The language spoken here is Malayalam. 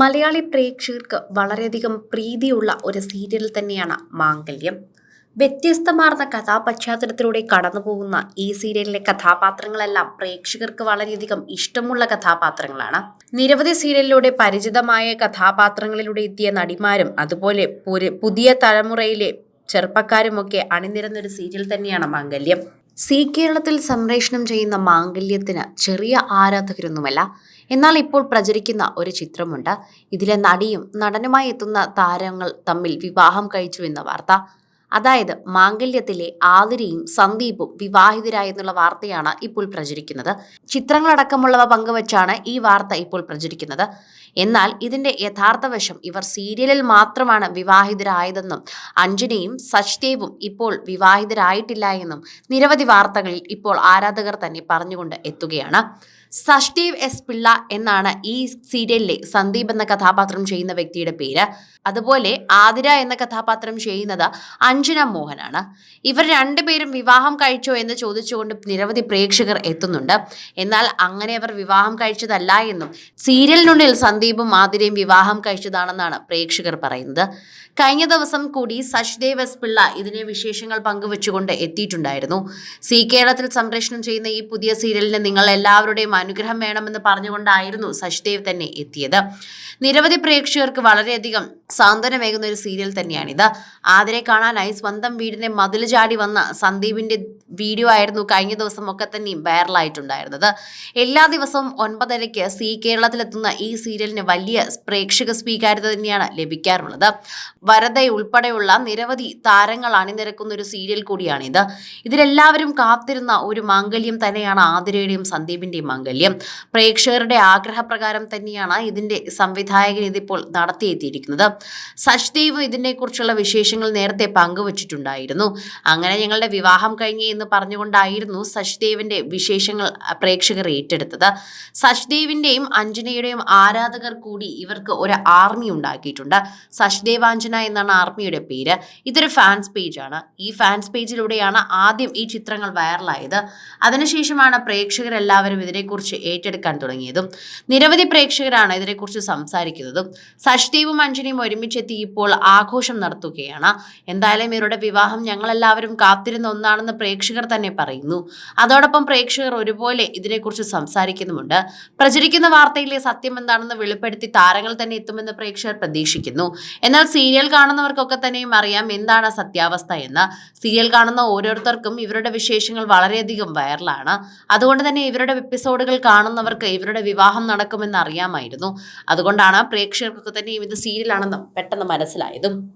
മലയാളി പ്രേക്ഷകർക്ക് വളരെയധികം പ്രീതിയുള്ള ഒരു സീരിയൽ തന്നെയാണ് മാംഗല്യം. വ്യത്യസ്തമാർന്ന കഥാപശ്ചാത്തലത്തിലൂടെ കടന്നുപോകുന്ന ഈ സീരിയലിലെ കഥാപാത്രങ്ങളെല്ലാം പ്രേക്ഷകർക്ക് വളരെയധികം ഇഷ്ടമുള്ള കഥാപാത്രങ്ങളാണ്. നിരവധി സീരിയലിലൂടെ പരിചിതമായ കഥാപാത്രങ്ങളിലൂടെ എത്തിയ നടിമാരും അതുപോലെ പുതിയ തലമുറയിലെ ചെറുപ്പക്കാരുമൊക്കെ അണിനിരന്നൊരു സീരിയൽ തന്നെയാണ് മാംഗല്യം. സി കേരളത്തിൽ സംപ്രേഷണം ചെയ്യുന്ന മാംഗല്യത്തിന് ചെറിയ ആരാധകരൊന്നുമല്ല. എന്നാൽ ഇപ്പോൾ പ്രചരിക്കുന്ന ഒരു ചിത്രമുണ്ട്. ഇതിലെ നടിയും നടനുമായി എത്തുന്ന താരങ്ങൾ തമ്മിൽ വിവാഹം കഴിച്ചു എന്ന വാർത്ത അതായത് മാംഗല്യത്തിലെ ആതിരയും സന്ദീപും വിവാഹിതരായെന്നുള്ള വാർത്തയാണ് ഇപ്പോൾ പ്രചരിക്കുന്നത്. ചിത്രങ്ങളടക്കമുള്ളവ പങ്കുവച്ചാണ് ഈ വാർത്ത ഇപ്പോൾ പ്രചരിക്കുന്നത്. എന്നാൽ ഇതിന്റെ യഥാർത്ഥ വശം ഇവർ സീരിയലിൽ മാത്രമാണ് വിവാഹിതരായതെന്നും അഞ്ജനയും സച്ദേവും ഇപ്പോൾ വിവാഹിതരായിട്ടില്ല എന്നും നിരവധി വാർത്തകളിൽ ഇപ്പോൾ ആരാധകർ തന്നെ പറഞ്ഞുകൊണ്ട് എത്തുകയാണ്. സഷ്ദേവ് എസ് പിള്ള എന്നാണ് ഈ സീരിയലിലെ സന്ദീപ് എന്ന കഥാപാത്രം ചെയ്യുന്ന വ്യക്തിയുടെ പേര്. അതുപോലെ ആതിര എന്ന കഥാപാത്രം ചെയ്യുന്നത് അഞ്ജന മോഹനാണ്. ഇവർ രണ്ടുപേരും വിവാഹം കഴിച്ചോ എന്ന് ചോദിച്ചുകൊണ്ട് നിരവധി പ്രേക്ഷകർ എത്തുന്നുണ്ട്. എന്നാൽ അങ്ങനെ അവർ വിവാഹം കഴിച്ചതല്ല എന്നും സീരിയലിനുള്ളിൽ സന്ദീപും ആതിരയും വിവാഹം കഴിച്ചതാണെന്നാണ് പ്രേക്ഷകർ പറയുന്നത്. കഴിഞ്ഞ ദിവസം കൂടി സച്ദേവ് എസ് പിള്ള ഇതിനെ വിശേഷങ്ങൾ പങ്കുവെച്ചുകൊണ്ട് എത്തിയിട്ടുണ്ടായിരുന്നു. സി കേരളത്തിൽ സംപ്രേഷണം ചെയ്യുന്ന ഈ പുതിയ സീരിയലിന് നിങ്ങൾ എല്ലാവരുടെയും അനുഗ്രഹം വേണമെന്ന് പറഞ്ഞുകൊണ്ടായിരുന്നു സച്ദേവ് തന്നെ എത്തിയത്. നിരവധി പ്രേക്ഷകർക്ക് വളരെയധികം സാന്ത്വനമേകുന്ന ഒരു സീരിയൽ തന്നെയാണിത്. ആതിരെ കാണാനായി സ്വന്തം വീടിന്റെ മതിൽ ചാടി വന്ന സന്ദീപിന്റെ വീഡിയോ ആയിരുന്നു കഴിഞ്ഞ ദിവസം ഒക്കെ തന്നെ വൈറലായിട്ടുണ്ടായിരുന്നത്. എല്ലാ ദിവസവും ഒൻപതരയ്ക്ക് സി കേരളത്തിലെത്തുന്ന ഈ സീരിയലിന് വലിയ പ്രേക്ഷക സ്വീകാര്യത തന്നെയാണ് ലഭിക്കാറുള്ളത്. വരദ ഉൾപ്പെടെയുള്ള നിരവധി താരങ്ങൾ അണിനിരക്കുന്ന ഒരു സീരിയൽ കൂടിയാണിത്. ഇതിലെല്ലാവരും കാത്തിരുന്ന ഒരു മാംഗല്യം തന്നെയാണ് ആതിരയുടെയും സന്ദീപിന്റെയും മാംഗല്യം. പ്രേക്ഷകരുടെ ആഗ്രഹപ്രകാരം തന്നെയാണ് ഇതിന്റെ സംവിധായകൻ ഇതിപ്പോൾ നടത്തിയെത്തിയിരിക്കുന്നത്. സച്ദേവ് ഇതിനെക്കുറിച്ചുള്ള വിശേഷങ്ങൾ നേരത്തെ പങ്കുവച്ചിട്ടുണ്ടായിരുന്നു. അങ്ങനെ ഞങ്ങളുടെ വിവാഹം കഴിഞ്ഞ് എന്ന് പറഞ്ഞുകൊണ്ടായിരുന്നു സച്ദേവിന്റെ വിശേഷങ്ങൾ പ്രേക്ഷകർ ഏറ്റെടുത്തത്. സച്ദേവിന്റെയും അഞ്ജനയുടെയും ആരാധകർ കൂടി ഇവർക്ക് ഒരു ആർമി ഉണ്ടാക്കിയിട്ടുണ്ട്. സച്ദേവാഞ്ജന എന്നാണ് ആർമിയുടെ പേര്. ഇതൊരു ഫാൻസ് പേജാണ് ഈ ഫാൻസ് പേജിലൂടെയാണ് ആദ്യം ഈ ചിത്രങ്ങൾ വൈറലായത് അതിനുശേഷമാണ് പ്രേക്ഷകരെല്ലാവരും ഇതിനെക്കുറിച്ച് ഏറ്റെടുക്കാൻ തുടങ്ങിയതും. നിരവധി പ്രേക്ഷകരാണ് ഇതിനെക്കുറിച്ച് സംസാരിക്കുന്നതും. സച്ദേവും അഞ്ജനയും ഒരുമിച്ചെത്തി ഇപ്പോൾ ആഘോഷം നടത്തുകയാണ്. എന്തായാലും ഇവരുടെ വിവാഹം ഞങ്ങളെല്ലാവരും കാത്തിരുന്ന ഒന്നാണെന്ന് പ്രേക്ഷകർ തന്നെ പറയുന്നു. അതോടൊപ്പം പ്രേക്ഷകർ ഒരുപോലെ ഇതിനെക്കുറിച്ച് സംസാരിക്കുന്നുമുണ്ട്. പ്രചരിക്കുന്ന വാർത്തയിലെ സത്യം എന്താണെന്ന് വെളിപ്പെടുത്തി താരങ്ങൾ തന്നെ എത്തുമെന്ന് പ്രേക്ഷകർ പ്രതീക്ഷിക്കുന്നു. എന്നാൽ സീരിയൽ കാണുന്നവർക്കൊക്കെ തന്നെയും അറിയാം എന്താണ് സത്യാവസ്ഥ എന്ന്. സീരിയൽ കാണുന്ന ഓരോരുത്തർക്കും ഇവരുടെ വിശേഷങ്ങൾ വളരെയധികം വൈറലാണ്. അതുകൊണ്ട് തന്നെ ഇവരുടെ എപ്പിസോഡുകൾ കാണുന്നവർക്ക് ഇവരുടെ വിവാഹം നടക്കുമെന്ന് അറിയാമായിരുന്നു. അതുകൊണ്ടാണ് പ്രേക്ഷകർക്കൊക്കെ തന്നെയും ഇത് സീരിയലാണെന്നും പെട്ടെന്ന് മനസ്സിലായതും.